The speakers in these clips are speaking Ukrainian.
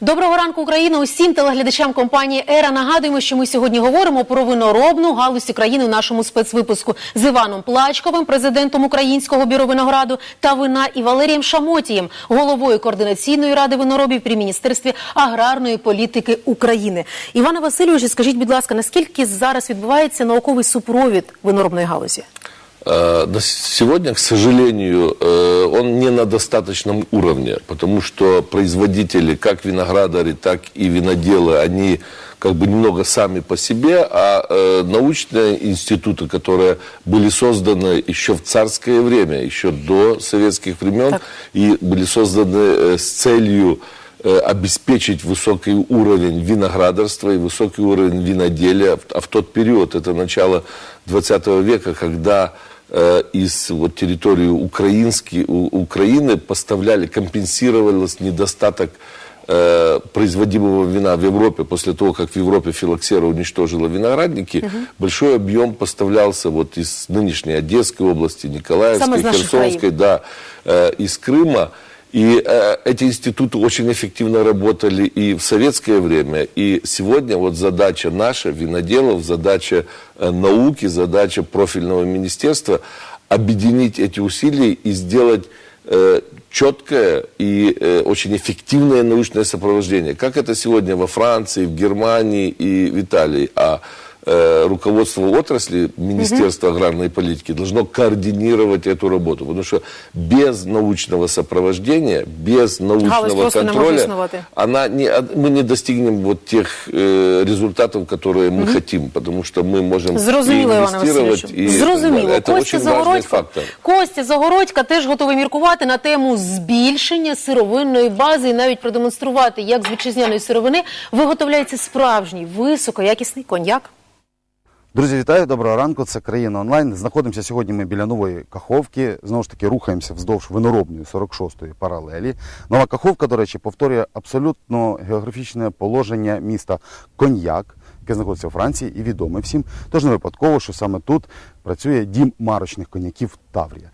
Доброго ранку, Україна! Усім телеглядачам компанії Ера нагадуємо, що ми сьогодні говоримо про виноробну галузь України в нашому спецвипуску з Іваном Плачковим, президентом Українського бюро винограду та вина і Валерієм Шамотієм, головою координаційної ради виноробів при міністерстві аграрної політики України. Івана Васильовичу, скажіть, будь ласка, наскільки зараз відбувається науковий супровід виноробної галузі? Э, На сегодня, к сожалению, э, он не на достаточном уровне, потому что производители, как виноградари, так и виноделы, они как бы немного сами по себе, а э, научные институты, которые были созданы еще в царское время, еще до советских времен, Так. и были созданы э, с целью э, обеспечить высокий уровень виноградарства и высокий уровень виноделия. А в тот период, это начало 20 века, когда э, из вот, территории украински, у- Украины поставляли, компенсировалось недостаток э, производимого вина в Европе после того, как в Европе филоксера уничтожила виноградники, большой объем поставлялся вот из нынешней Одесской области, Самое Николаевской, из наших Херсонской, да, э, из Крыма. И э, эти институты очень эффективно работали и в советское время. И сегодня вот задача наша, виноделов, задача э, науки, задача профильного министерства объединить эти усилия и сделать э, четкое и э, очень эффективное научное сопровождение. Как это сегодня во Франции, в Германии и в Италии. А э, руководство отрасли, Министерство аграрной политики должно координировать эту работу. Потому что без научного сопровождения, без научного просто не может контроля, існувати. она не, от- мы не достигнем вот тех э, результатов, которые мы хотим. Потому что мы можем Зрозуміло, и Івана инвестировать, Васильовичу. и Зрозуміло. Это Костя очень важный Загородько, фактор. Костя Загородька теж готовий міркувати на тему збільшення сировинної бази і навіть продемонструвати, як з вітчизняної сировини виготовляється справжній високоякісний коньяк. Друзі, вітаю, доброго ранку. Це країна онлайн. Знаходимося сьогодні. Ми біля нової каховки. Знову ж таки, рухаємося вздовж виноробної 46-ї паралелі. Нова каховка, до речі, повторює абсолютно географічне положення міста Коньяк, яке знаходиться у Франції і відоме всім. Тож не випадково, що саме тут працює дім марочних коньяків Таврія.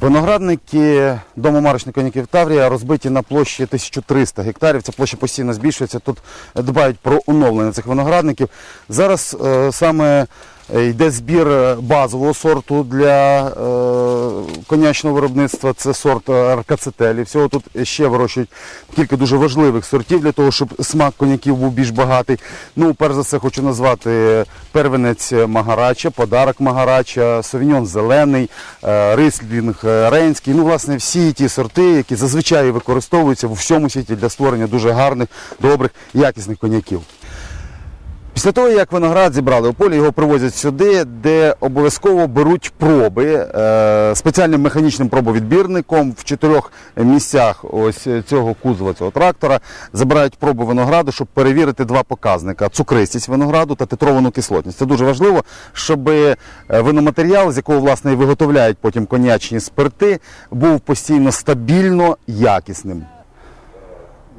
Виноградники дому марочних коняків Таврія розбиті на площі 1300 гектарів. Ця площа постійно збільшується. Тут дбають про оновлення цих виноградників. Зараз е, саме йде збір е, базового сорту для е, конячного виробництва. Це сорт е, аркацетелі. Всього тут ще вирощують кілька дуже важливих сортів для того, щоб смак коньяків був більш багатий. Ну, перш за все, хочу назвати первенець Магарача, подарок Магарача, совіньон зелений, е, рислінг е, рейнський. Ну, власне, всі ті сорти, які зазвичай використовуються в всьому світі для створення дуже гарних, добрих, якісних коньяків. Після того, як виноград зібрали у полі, його привозять сюди, де обов'язково беруть проби е, спеціальним механічним пробовідбірником в чотирьох місцях ось цього кузова, цього трактора. Забирають проби винограду, щоб перевірити два показника: цукристість винограду та титровану кислотність. Це дуже важливо, щоб е, виноматеріал, з якого власне і виготовляють потім конячні спирти, був постійно стабільно якісним.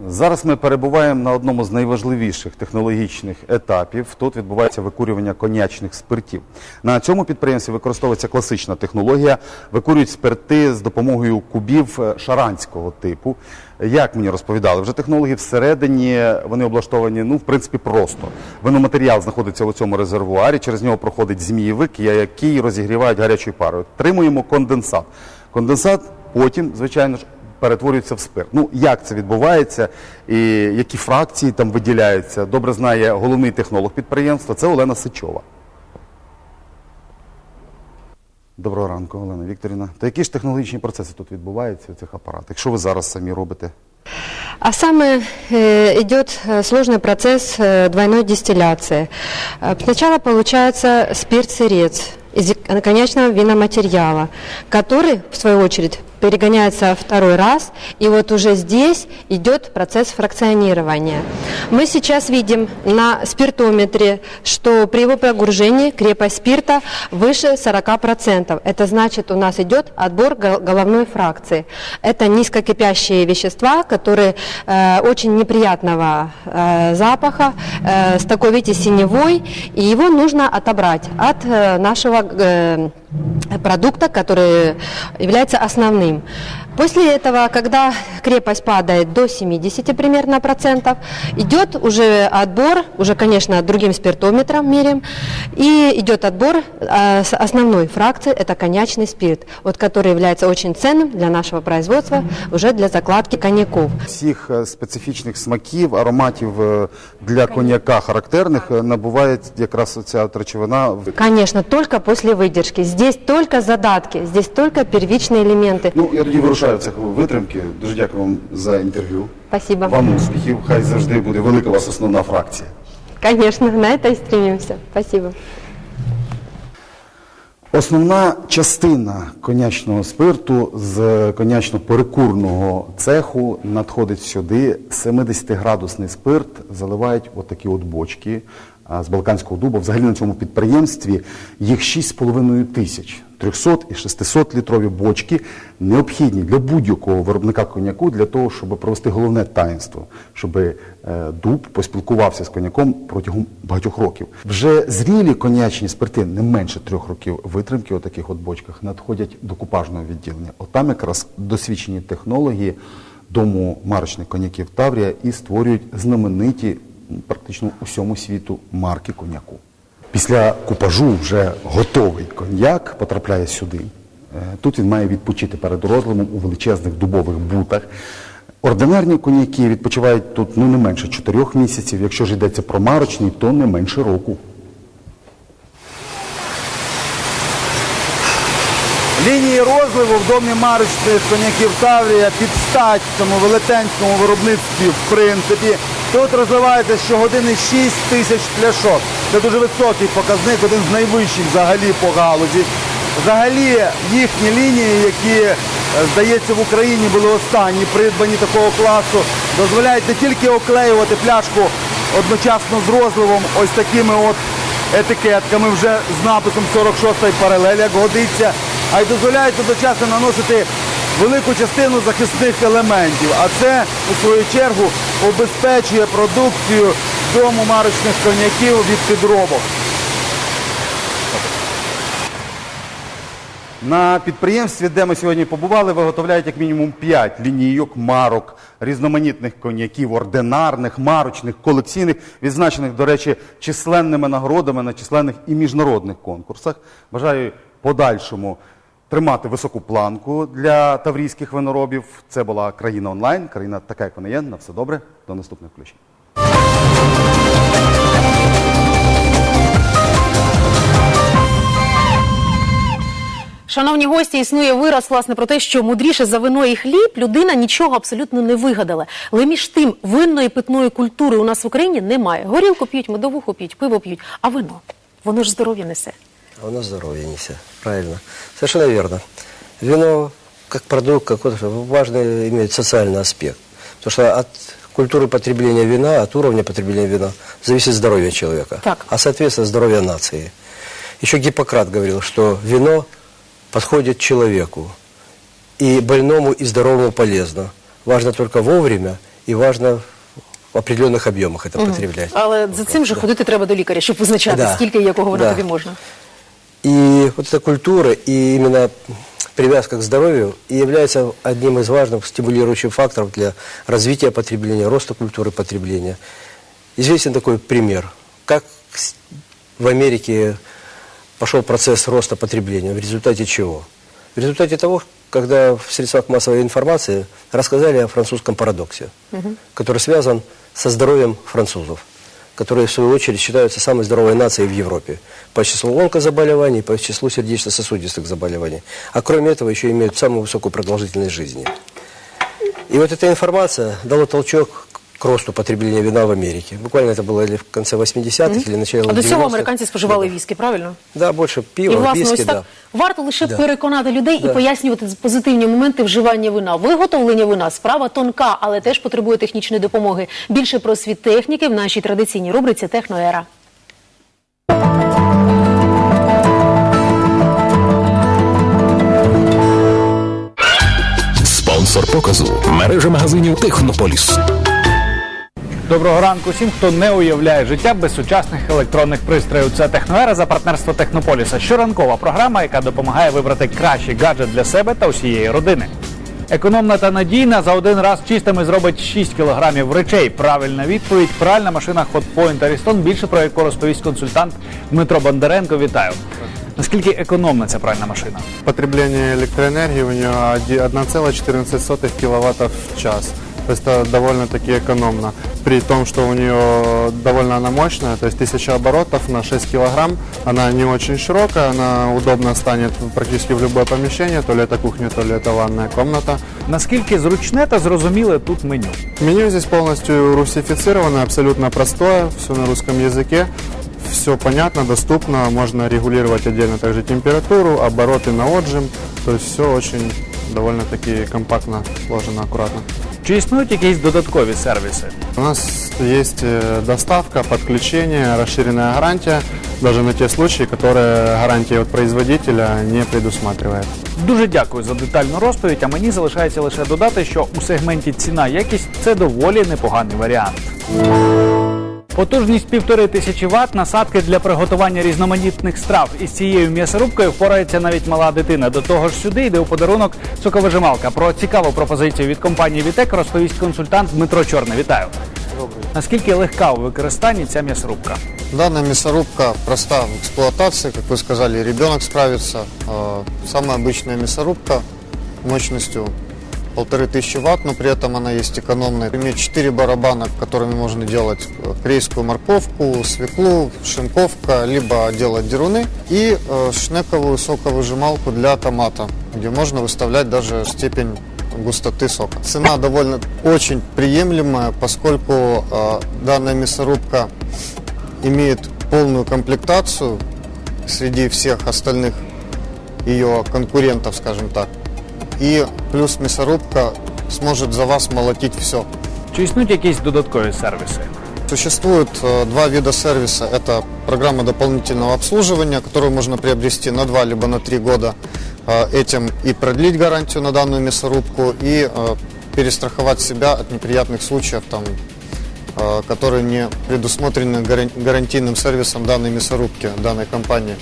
Зараз ми перебуваємо на одному з найважливіших технологічних етапів. Тут відбувається викурювання конячних спиртів. На цьому підприємстві використовується класична технологія. Викурюють спирти з допомогою кубів е, шаранського типу. Як мені розповідали, вже технології всередині вони облаштовані ну в принципі просто. Виноматеріал знаходиться у цьому резервуарі. Через нього проходить змієвик, який розігрівають гарячою парою. Отримуємо конденсат. Конденсат потім, звичайно ж перетворюється в спирт. Ну, як це відбувається і які фракції там виділяються, добре знає головний технолог підприємства, це Олена Сичова. Доброго ранку, Олена Вікторівна. То які ж технологічні процеси тут відбуваються у цих апаратах? Що ви зараз самі робите? А самый э, идет э, сложный процесс э, двойной дистилляции. Э, Сначала получается спирт-сырец из конечного виноматериала, который, в свою очередь, перегоняется второй раз, и вот уже здесь идет процесс фракционирования. Мы сейчас видим на спиртометре, что при его прогружении крепость спирта выше 40%. Это значит, у нас идет отбор гол- головной фракции. Это низкокипящие вещества, которые э, очень неприятного э, запаха, э, с такой, видите, синевой, и его нужно отобрать от э, нашего э, продукта, который является основным. После этого, когда крепость падает до 70 примерно процентов, идет уже отбор, уже, конечно, другим спиртометром меряем, и идет отбор э, с основной фракции, это коньячный спирт, вот, который является очень ценным для нашего производства, уже для закладки коньяков. Всіх е, специфічних смаків, ароматів е, для коньяка характерних е, набуває якраз ця от речовина. в- Конечно, только после выдержки. Здесь только задатки, здесь только первичные элементы. Ну, я тоді вирушаю в цех витримки. Дуже дякую вам за інтерв'ю. Спасибо. Вам успіхів. Хай завжди буде велика у вас основна фракція. Конечно, на это и стремимся. Спасибо. Основна частина конячного спирту з конячно-перекурного цеху надходить сюди. 70-градусний спирт заливають отакі от бочки з Балканського дуба. Взагалі на цьому підприємстві їх 6,5 тисяч. 300 і 600 літрові бочки необхідні для будь-якого виробника коньяку для того, щоб провести головне таїнство, щоб е, дуб поспілкувався з коньяком протягом багатьох років. Вже зрілі коньячні спирти не менше трьох років витримки у таких от бочках надходять до купажного відділення. Отам якраз досвідчені технології дому марочних коньяків Таврія і створюють знамениті практично усьому світу марки коньяку. Після купажу вже готовий коньяк потрапляє сюди. Е, Тут він має відпочити перед розливом у величезних дубових бутах. Ординарні коньяки відпочивають тут ну, не менше чотирьох місяців. Якщо ж йдеться про марочний, то не менше року. Лінії розливу в домі марочних коньяків Таврія під стать цьому велетенському виробництві, в принципі. Тут розливається щогодини 6 тисяч пляшок. Це дуже високий показник, один з найвищих взагалі по галузі. Взагалі їхні лінії, які, е, здається, в Україні були останні, придбані такого класу, дозволяють не тільки оклеювати пляшку одночасно з розливом ось такими от етикетками вже з написом 46-ї паралель, як годиться, а й дозволяють одночасно наносити велику частину захисних елементів. А це, у свою чергу, обезпечує продукцію дому марочних коньяків від підробок. На підприємстві, де ми сьогодні побували, виготовляють як мінімум 5 лінійок, марок, різноманітних коньяків, ординарних, марочних, колекційних, відзначених, до речі, численними нагородами на численних і міжнародних конкурсах. Бажаю подальшому тримати високу планку для таврійських виноробів. Це була країна онлайн, країна така, як вона є. На все добре. До наступних включень. Шановні гості, існує вираз власне про те, що мудріше за вино і хліб людина нічого абсолютно не вигадала. Але між тим винної питної культури у нас в Україні немає. Горілку п'ють, медовуху п'ють, пиво п'ють, а вино воно ж здоров'я несе. А у нас здоровье несе. Правильно. Совершенно верно. Вино, как продукт, как вот, важный имеет социальный аспект. Потому что от культуры потребления вина, от уровня потребления вина зависит здоровье человека. Так. А соответственно здоровье нации. Еще Гиппократ говорил, что вино подходит человеку. И больному, и здоровому полезно. Важно только вовремя, и важно в определенных объемах это потреблять. Але за цим же ходити треба до лікаря, щоб визначати, Да. скільки і якого вина Да. тобі можна. И вот эта культура и именно привязка к здоровью и является одним из важных стимулирующих факторов для развития потребления, роста культуры потребления. Известен такой пример, как в Америке пошел процесс роста потребления, в результате чего? В результате того, когда в средствах массовой информации рассказали о французском парадоксе, который связан со здоровьем французов, которые, в свою очередь, считаются самой здоровой нацией в Европе по числу онкозаболеваний, по числу сердечно-сосудистых заболеваний. А кроме этого еще имеют самую высокую продолжительность жизни. И вот эта информация дала толчок к росту потребления вина в Америке. Буквально это было или в конце 80-х, или начало А до 90-х. цього американці споживали віскі, правильно? Да, больше І власне виски, ось так да. варто лише Да. переконати людей і пояснювати позитивні моменти вживання вина. Виготовлення вина справа тонка, але теж потребує технічної допомоги. Більше про світ техніки в нашій традиційній рубриці Техноера. Спонсор показу мережа магазинів Технополіс. Доброго ранку всім, хто не уявляє життя без сучасних електронних пристроїв. Це Техноера за партнерство Технополіса. Щоранкова програма, яка допомагає вибрати кращий гаджет для себе та усієї родини. Економна та надійна за один раз чистими зробить 6 кілограмів речей. Правильна відповідь. Пральна машина Hotpoint Ariston, більше про яку розповість консультант Дмитро Бондаренко. Вітаю. Наскільки економна ця пральна машина? Потребление электроэнергии у оди- 1,14 киловатта в час То есть это довольно-таки экономно. При том, что у нее довольно она мощная, то есть 1000 оборотов на 6 килограмм. Она не очень широкая, она удобно станет практически в любое помещение, то ли это кухня, то ли это ванная комната. Наскільки зручне та зрозуміле тут меню? Меню здесь полностью русифицировано, абсолютно простое, все на русском языке. Все понятно, доступно, можно регулировать отдельно также температуру, обороты на отжим. То есть все очень довольно-таки компактно сложено, аккуратно. Чи існують якісь додаткові сервіси? У нас есть э, доставка, подключение, расширенная гарантия, даже на те случаи, которые гарантия от производителя не предусматривает. Дуже дякую за детальну розповідь. А мені залишається лише додати, що у сегменті ціна якість це доволі непоганий варіант. Потужність півтори тисячі ватт, насадки для приготування різноманітних страв. Із цією м'ясорубкою впорається навіть мала дитина. До того ж сюди йде у подарунок соковижималка. Про цікаву пропозицію від компанії Вітек розповість консультант Дмитро Чорний. Вітаю. Наскільки легка у використанні ця м'ясорубка? Данная мясорубка проста в эксплуатации, как вы сказали, ребенок справится. Э, Самая обычная мясорубка мощностью полторы тысячи ватт, но при этом она есть экономная. Имеет 4 барабана, которыми можно делать э, корейскую морковку, свеклу, шинковка, либо делать деруны. И э, шнековую соковыжималку для томата, где можно выставлять даже степень густоты сока. Цена довольно очень приемлемая, поскольку э, данная мясорубка имеет полную комплектацию среди всех остальных ее конкурентов, скажем так И плюс мясорубка сможет за вас молотить все. Чи існують якісь додаткові сервіси? Существует э, два вида сервиса. Это программа дополнительного обслуживания, которую можно приобрести на два либо на три года. Э, этим и продлить гарантию на данную мясорубку, и э, перестраховать себя от неприятных случаев, там, э, которые не предусмотрены гаран- гарантийным сервисом данной мясорубки, данной компании.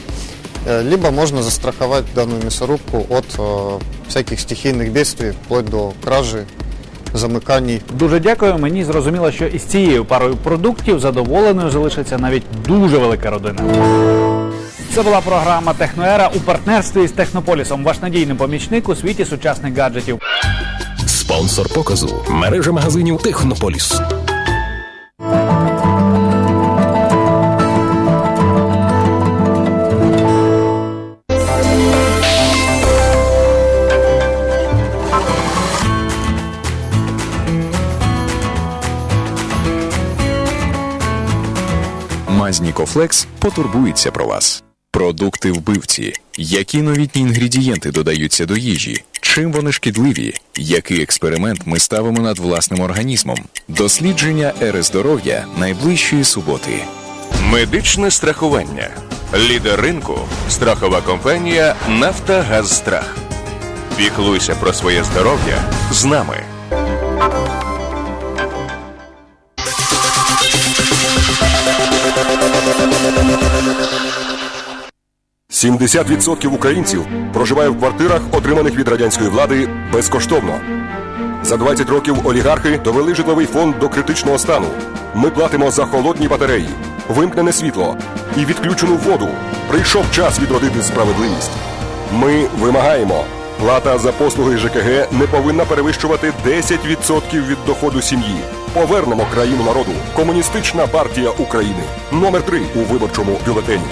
Э, Либо можно застраховать данную мясорубку от э, всяких стихийных бедствий, вплоть до кражи, замыканий, Дуже дякую. Мені зрозуміло, що із цією парою продуктів задоволеною залишиться навіть дуже велика родина. Це була програма Техноера у партнерстві з Технополісом. Ваш надійний помічник у світі сучасних гаджетів. Спонсор показу мережа магазинів Технополіс. Мазнікофлекс потурбується про вас. Продукти вбивці. Які новітні інгредієнти додаються до їжі? Чим вони шкідливі? Який експеримент ми ставимо над власним організмом? Дослідження ери здоров'я найближчої суботи. Медичне страхування. Лідер ринку. Страхова компанія Нафтогазстрах. Піклуйся про своє здоров'я з нами. Сімдесят відсотків українців проживає в квартирах, отриманих від радянської влади, безкоштовно. За 20 років олігархи довели житловий фонд до критичного стану. Ми платимо за холодні батареї, вимкнене світло і відключену воду. Прийшов час відродити справедливість. Ми вимагаємо. Плата за послуги ЖКГ не повинна перевищувати 10% від доходу сім'ї. Повернемо країну народу. Комуністична партія України. Номер 3 у виборчому бюлетені.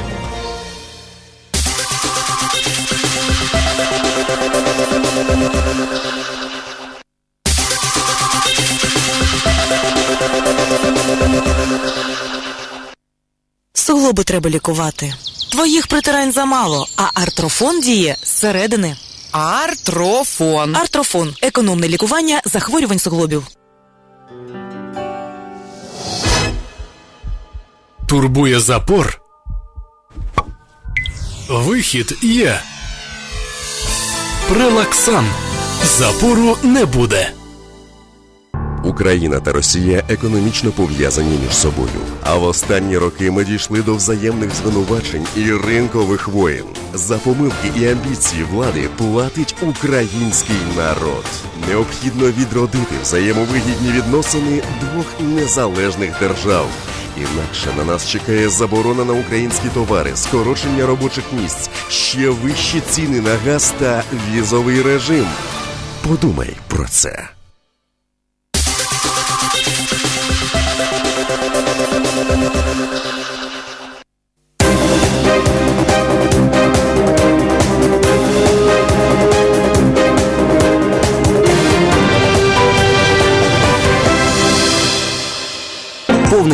Суглоби треба лікувати. Твоїх притирань замало, а артрофон діє зсередини. Артрофон. Артрофон економне лікування захворювань суглобів. Турбує запор. Вихід є. Прелаксан. Запору не буде. Україна та Росія економічно пов'язані між собою. А в останні роки ми дійшли до взаємних звинувачень і ринкових воєн. За помилки і амбіції влади платить український народ. Необхідно відродити взаємовигідні відносини двох незалежних держав. Інакше на нас чекає заборона на українські товари, скорочення робочих місць, ще вищі ціни на газ та візовий режим. Подумай про це.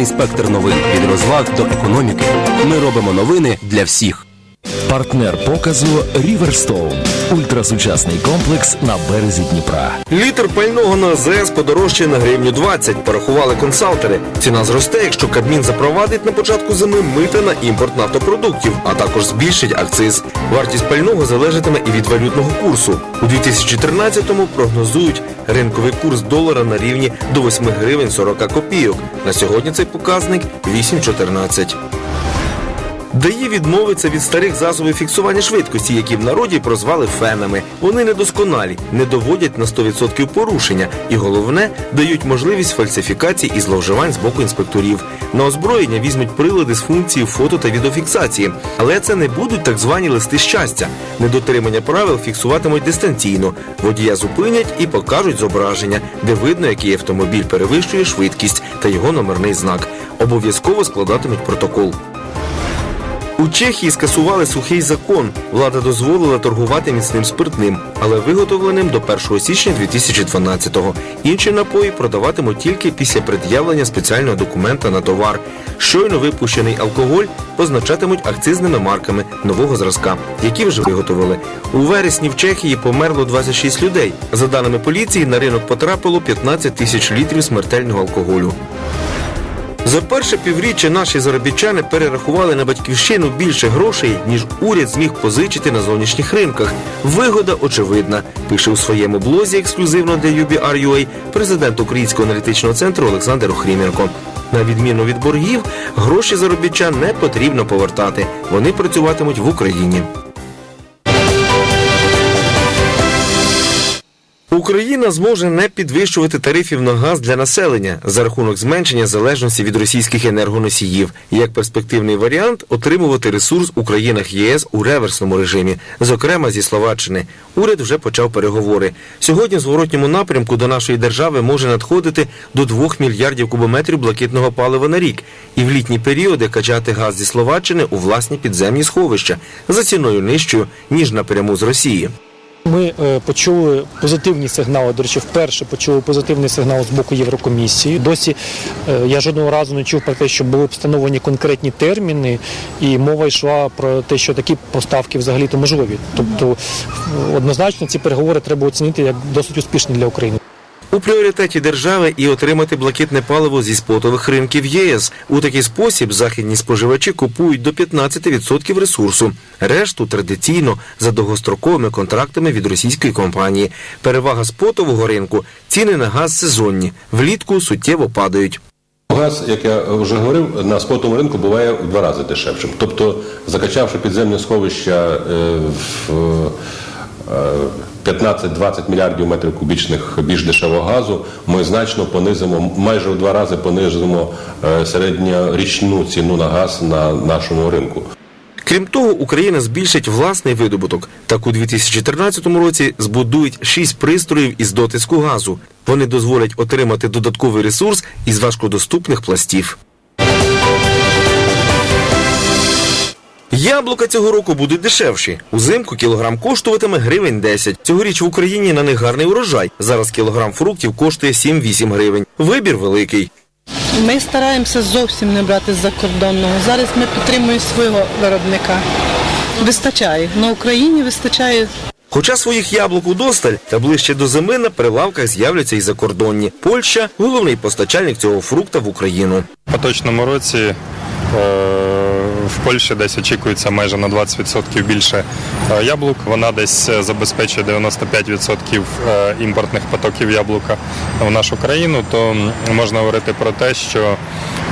Спектр новин від розваг до економіки. Ми робимо новини для всіх. Партнер показу Ріверстоун. Ультрасучасний комплекс на березі Дніпра. Літр пального на АЗС подорожчає на гривню 20, порахували консалтери. Ціна зросте, якщо Кабмін запровадить на початку зими мита на імпорт нафтопродуктів, а також збільшить акциз. Вартість пального залежатиме і від валютного курсу. У 2013-му прогнозують ринковий курс долара на рівні до 8 гривень 40 копійок. На сьогодні цей показник 8,14. ДАІ відмовиться від старих засобів фіксування швидкості, які в народі прозвали фенами. Вони недосконалі, не доводять на 100% порушення і головне дають можливість фальсифікацій і зловживань з боку інспекторів. На озброєння візьмуть прилади з функцією фото та відеофіксації, але це не будуть так звані листи щастя. Недотримання правил фіксуватимуть дистанційно. Водія зупинять і покажуть зображення, де видно, який автомобіль перевищує швидкість та його номерний знак. Обов'язково складатимуть протокол. У Чехії скасували сухий закон. Влада дозволила торгувати міцним спиртним, але виготовленим до 1 січня 2012-го. Інші напої продаватимуть тільки після пред'явлення спеціального документа на товар. Щойно випущений алкоголь позначатимуть акцизними марками нового зразка, які вже виготовили. У вересні в Чехії померло 26 людей. За даними поліції, на ринок потрапило 15 тисяч літрів смертельного алкоголю. За перше півріччя наші заробітчани перерахували на батьківщину більше грошей, ніж уряд зміг позичити на зовнішніх ринках. Вигода очевидна, пише у своєму блозі ексклюзивно для UBR.UA президент Українського аналітичного центру Олександр Охрімєнко. На відміну від боргів, гроші заробітчан не потрібно повертати. Вони працюватимуть в Україні. Україна зможе не підвищувати тарифів на газ для населення за рахунок зменшення залежності від російських енергоносіїв. Як перспективний варіант отримувати ресурс у країнах ЄС у реверсному режимі, зокрема зі Словаччини. Уряд вже почав переговори. Сьогодні в зворотньому напрямку до нашої держави може надходити до 2 мільярдів кубометрів блакитного палива на рік, і в літні періоди качати газ зі Словаччини у власні підземні сховища за ціною нижчою ніж напряму з Росії. Ми е, почули позитивні сигнали. До речі, вперше почули позитивний сигнал з боку Єврокомісії. Досі е, я жодного разу не чув про те, що були встановлені конкретні терміни, і мова йшла про те, що такі поставки взагалі то можливі. Тобто однозначно ці переговори треба оцінити як досить успішні для України. У пріоритеті держави і отримати блакитне паливо зі спотових ринків ЄС. У такий спосіб західні споживачі купують до 15% ресурсу. Решту традиційно за довгостроковими контрактами від російської компанії. Перевага спотового ринку ціни на газ сезонні. Влітку суттєво падають. Газ, як я вже говорив, на спотовому ринку буває в два рази дешевшим. Тобто, закачавши підземні сховища е, в е, 15-20 мільярдів метрів кубічних більш дешевого газу, ми значно понизимо, майже в два рази понизимо е, середньорічну ціну на газ на нашому ринку. Крім того, Україна збільшить власний видобуток. Так у 2014 році збудують шість пристроїв із дотиску газу. Вони дозволять отримати додатковий ресурс із важкодоступних пластів. Яблука цього року будуть дешевші. Узимку кілограм коштуватиме гривень 10. Цьогоріч в Україні на них гарний урожай. Зараз кілограм фруктів коштує 7-8 гривень. Вибір великий. Ми стараємося зовсім не брати з-за кордонного. Зараз ми підтримуємо свого виробника. Вистачає. На Україні вистачає. Хоча своїх яблук удосталь, та ближче до зими на прилавках з'являться і закордонні. Польща головний постачальник цього фрукта в Україну. поточному році е, в Польщі десь очікується майже на 20% більше е, яблук. Вона десь е, забезпечує 95% е, імпортних потоків яблука в нашу країну. То можна говорити про те, що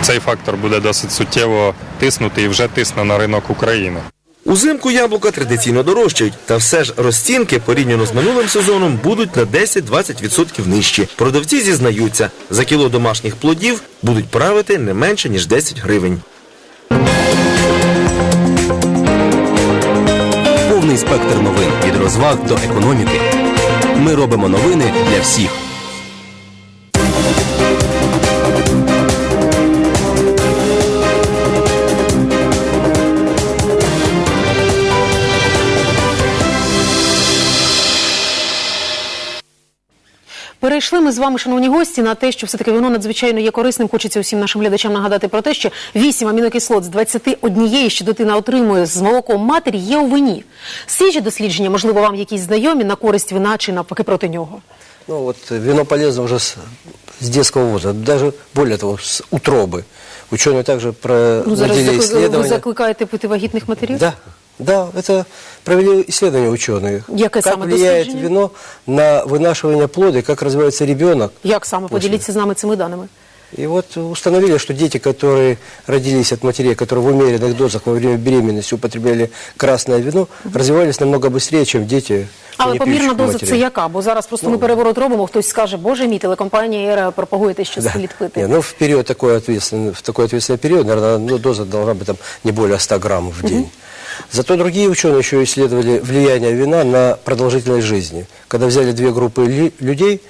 цей фактор буде досить суттєво тиснути і вже тисне на ринок України. Узимку яблука традиційно дорожчають, та все ж розцінки порівняно з минулим сезоном будуть на 10-20% нижчі. Продавці зізнаються, за кіло домашніх плодів будуть правити не менше ніж 10 гривень. Повний спектр новин від розваг до економіки. Ми робимо новини для всіх. Перейшли ми з вами, шановні гості, на те, що все-таки воно надзвичайно є корисним. Хочеться усім нашим глядачам нагадати про те, що 8 амінокислот з 21, що дитина отримує з молоком матері, є у вині. Свіжі дослідження, можливо, вам якісь знайомі на користь вина чи навпаки проти нього. Ну вот э, вино полезно уже с, с детского возраста, даже более того, с утробы. Ученые также Ну, зараз проводили закли- ви исследования. закликаєте пити вагітних матерів? Да, да, это провели исследования ученые. Яке как саме влияет дослідження? вино на вынашивание плода, и как развивается ребенок. Як саме? Поділіться з нами цими даними. И вот установили, что дети, которые родились от матерей, которые в умеренных дозах во время беременности употребляли красное вино, развивались намного быстрее, чем дети, Але не помірна пьющих доза матерей. це яка? Бо зараз просто ми переворот робимо, хтось скаже, боже мій, телекомпанія «Ера» пропагує те, що Да. слід пити. Не, ну, в период такой ответственный, в такой ответственный период, наверное, ну, доза должна быть там не более 100 грамм в день. Зато другие ученые еще исследовали влияние вина на продолжительность жизни. Когда взяли две группы людей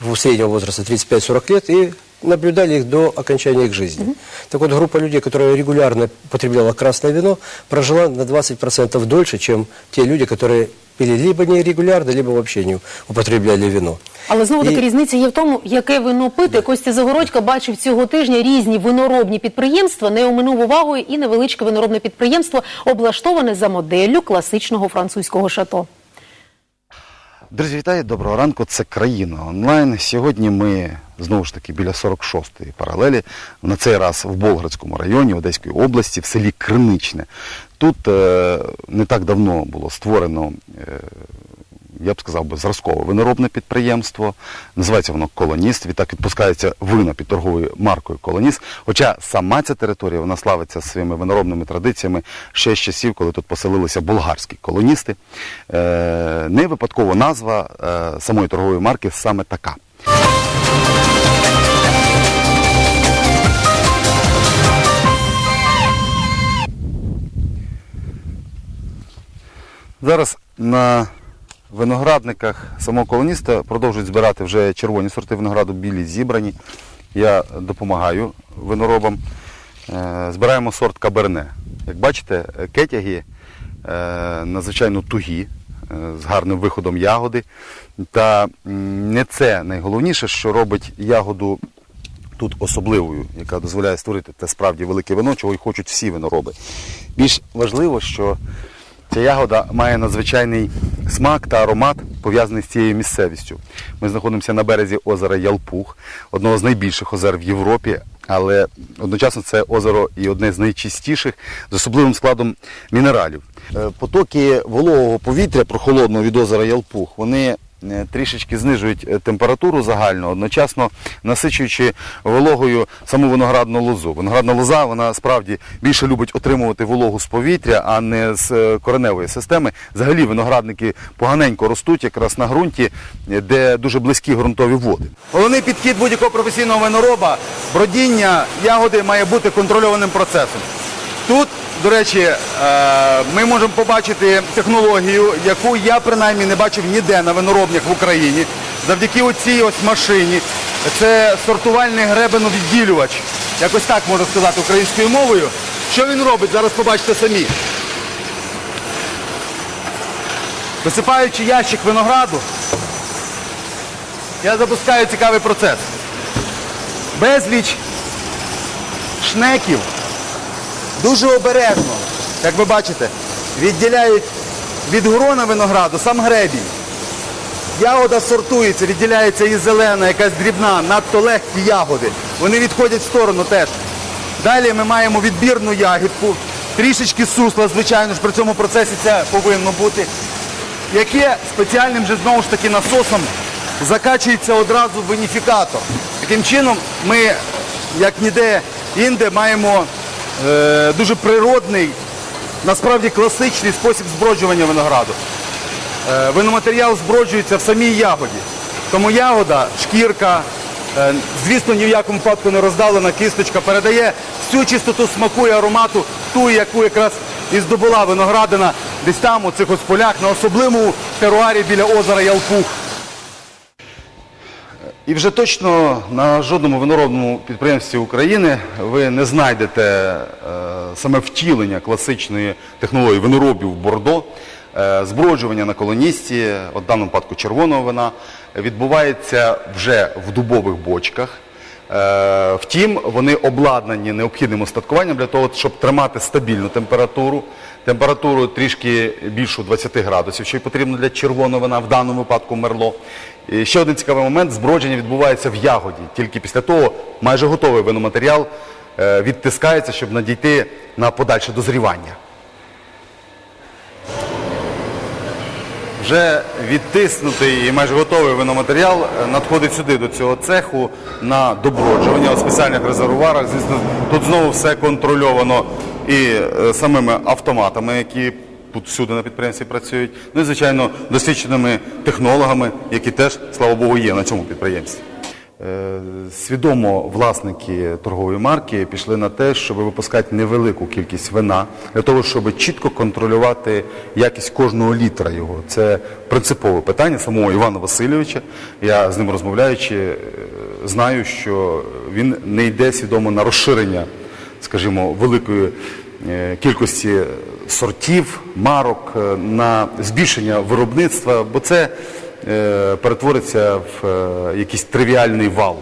в среднего возраста 35-40 лет и наблюдали их до окончания их жизни. Так вот, группа людей, которая регулярно потребляла красное вино, прожила на 20% дольше, чем те люди, которые пили либо нерегулярно, либо вообще не употребляли вино. Але знову таки І- різниця є в тому, яке вино пити. Костя Загородька бачив цього тижня різні виноробні підприємства. Не оминув увагою і невеличке виноробне підприємство, облаштоване за моделлю класичного французького шато. Друзі, вітаю, доброго ранку. Це країна онлайн. Сьогодні ми знову ж таки біля 46-ї паралелі. На цей раз в Болградському районі Одеської області, в селі Криничне. Тут е, не так давно було створено. Е, я б сказав зразкове виноробне підприємство. Називається воно Колоніст. Відтак відпускається вина під торговою маркою Колоніст. Хоча сама ця територія вона славиться своїми виноробними традиціями ще з часів, коли тут поселилися болгарські колоністи. Е, не випадково назва самої торгової марки саме така. Зараз на виноградниках самого колоніста продовжують збирати вже червоні сорти винограду, білі зібрані. Я допомагаю виноробам. Е, Збираємо сорт каберне. Як бачите, кетяги е, надзвичайно тугі, е, з гарним виходом ягоди. Та не це найголовніше, що робить ягоду тут особливою, яка дозволяє створити те справді велике вино, чого й хочуть всі винороби. Більш важливо, що ця ягода має надзвичайний смак та аромат, пов'язаний з цією місцевістю. Ми знаходимося на березі озера Ялпух, одного з найбільших озер в Європі, але одночасно це озеро і одне з найчистіших з особливим складом мінералів. Е, Потоки вологого повітря, прохолодного від озера Ялпух, вони трішечки знижують е, температуру загальну, одночасно насичуючи вологою саму виноградну лозу. Виноградна лоза вона справді більше любить отримувати вологу з повітря, а не з е, кореневої системи. Взагалі виноградники поганенько ростуть якраз на ґрунті, е, де дуже близькі ґрунтові води. Головний підхід будь-якого професійного винороба бродіння ягоди має бути контрольованим процесом. Тут, до речі, е, ми можемо побачити технологію, яку я принаймні не бачив ніде на виноробнях в Україні. Завдяки оцій ось машині. Це сортувальний гребеновідділювач. Якось так можна сказати українською мовою. Що він робить? Зараз побачите самі. Висипаючи ящик винограду, я запускаю цікавий процес. Безліч шнеків дуже обережно, як ви бачите, відділяють від грона винограду сам гребінь. Ягода сортується, відділяється і зелена, якась дрібна, надто легкі ягоди. Вони відходять в сторону теж. Далі ми маємо відбірну ягідку. трішечки сусла, звичайно ж, при цьому процесі це повинно бути, яке спеціальним же знову ж таки насосом закачується одразу в виніфікатор. Таким чином ми, як ніде інде, маємо дуже природний, насправді класичний спосіб зброджування винограду. Е, Виноматеріал зброджується в самій ягоді. Тому ягода, шкірка, е, звісно, ні в якому випадку не роздалена кісточка, передає всю чистоту смаку і аромату, ту, яку якраз і здобула виноградина десь там, у цих ось полях, на особливому теруарі біля озера Ялпух. І вже точно на жодному виноробному підприємстві України ви не знайдете е, саме втілення класичної технології виноробів Бордо. Е, зброджування на колоністі, в даному випадку червоного вина, відбувається вже в дубових бочках. Е, втім, вони обладнані необхідним устаткуванням для того, щоб тримати стабільну температуру, температуру трішки більшу 20 градусів, що й потрібно для червоного вина, в даному випадку мерло. І ще один цікавий момент, збродження відбувається в ягоді. Тільки після того майже готовий виноматеріал е, відтискається, щоб надійти на подальше дозрівання. Вже відтиснутий і майже готовий виноматеріал е, надходить сюди, до цього цеху, на доброджування у спеціальних резервуарах. Звісно, тут знову все контрольовано і е, самими автоматами, які тут всюди на підприємстві працюють. Ну і, звичайно, досвідченими технологами, які теж, слава Богу, є на цьому підприємстві. Е, Свідомо власники торгової марки пішли на те, щоб випускати невелику кількість вина для того, щоб чітко контролювати якість кожного літра його. Це принципове питання самого Івана Васильовича. Я з ним розмовляючи, е, знаю, що він не йде свідомо на розширення, скажімо, великої е, кількості сортів, марок, на збільшення виробництва, бо це перетвориться в е, якийсь тривіальний вал.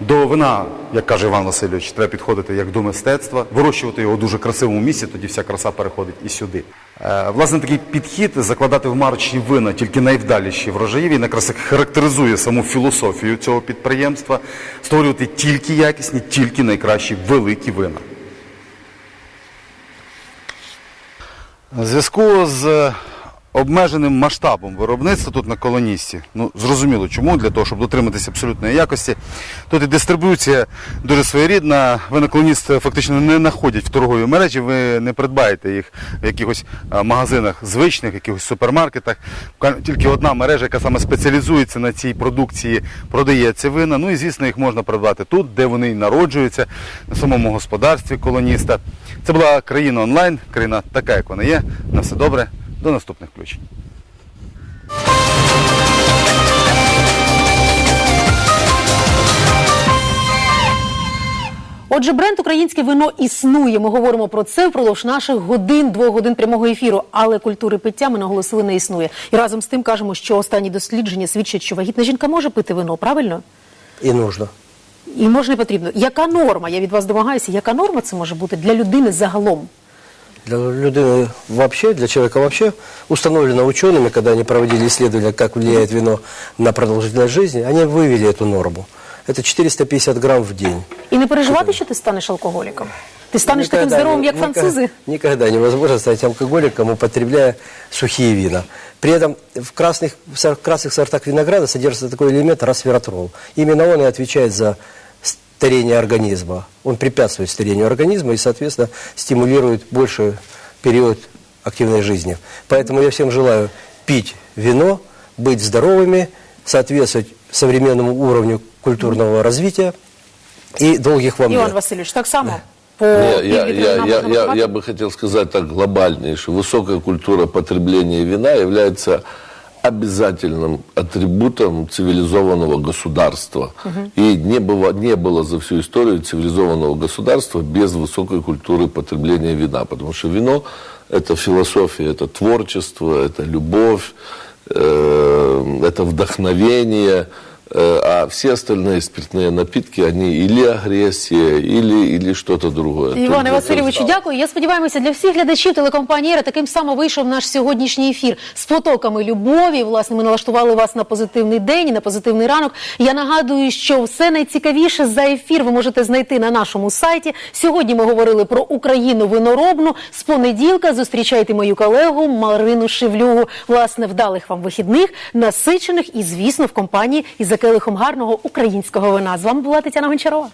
До вина, як каже Іван Васильович, треба підходити як до мистецтва, вирощувати його в дуже красивому місці, тоді вся краса переходить і сюди. Е, Власне, такий підхід закладати в марочні вина тільки найвдаліші врожаї, він якраз характеризує саму філософію цього підприємства, створювати тільки якісні, тільки найкращі великі вина. У зв'язку з обмеженим масштабом виробництва тут на колоністі, ну зрозуміло чому, для того, щоб дотриматися абсолютної якості. Тут і дистрибуція дуже своєрідна. Ви на колоніст фактично не знаходять в торговій мережі, ви не придбаєте їх в якихось магазинах звичних, якихось супермаркетах. Тільки одна мережа, яка саме спеціалізується на цій продукції, продає ці вина. Ну і звісно, їх можна придбати тут, де вони народжуються, на самому господарстві колоніста. Це була країна онлайн, країна така, як вона є. На все добре. До наступних включень. Отже, бренд українське вино існує. Ми говоримо про це впродовж наших годин, двох годин прямого ефіру. Але культури пиття ми наголосили не існує. І разом з тим кажемо, що останні дослідження свідчать, що вагітна жінка може пити вино, правильно? И нужно. І може не потрібно. Яка норма? Я від вас домагаюся. Яка норма це може бути для людини загалом? Для людей вообще, для человека вообще установлено учеными, когда они проводили исследования, как влияет вино на продолжительность жизни, они вывели эту норму. Это 450 грамм в день. І не переживати, що ти станеш алкоголіком. Ти станеш таким здоровим, не- як никогда- французи. Никогда невозможно стать алкоголиком, употребляя сухие вина. При этом в красных, в красных сортах винограда содержится такой элемент расвератрол. Именно он и отвечает за старение организма. Он препятствует старению организма и, соответственно, стимулирует больший период активной жизни. Поэтому я всем желаю пить вино, быть здоровыми, соответствовать современному уровню культурного развития и долгих вам Іван лет. Васильович, так само. По Не, я, я, півлітра вина я, можна я, випивати? я бы хотел сказать так глобальнее, что высокая культура потребления вина является обязательным атрибутом цивилизованного государства. И не было, не было за всю историю цивилизованного государства без высокой культуры потребления вина. Потому что вино – это философия, это творчество, это любовь, э, это вдохновение, А все остальные спиртные напитки, они или агрессия, или, или что-то другое. Іване Васильовичу, дякую. Я сподіваюся, для всіх глядачів телекомпанії «Ера» таким само вийшов наш сьогоднішній ефір з потоками любові. Власне, ми налаштували вас на позитивний день і на позитивний ранок. Я нагадую, що все найцікавіше за ефір ви можете знайти на нашому сайті. Сьогодні ми говорили про Україну виноробну. З понеділка зустрічайте мою колегу Марину Шевлюгу. Власне, вдалих вам вихідних, насичених і, звісно, в компанії із за келихом гарного українського вина. З вами була Тетяна Гончарова.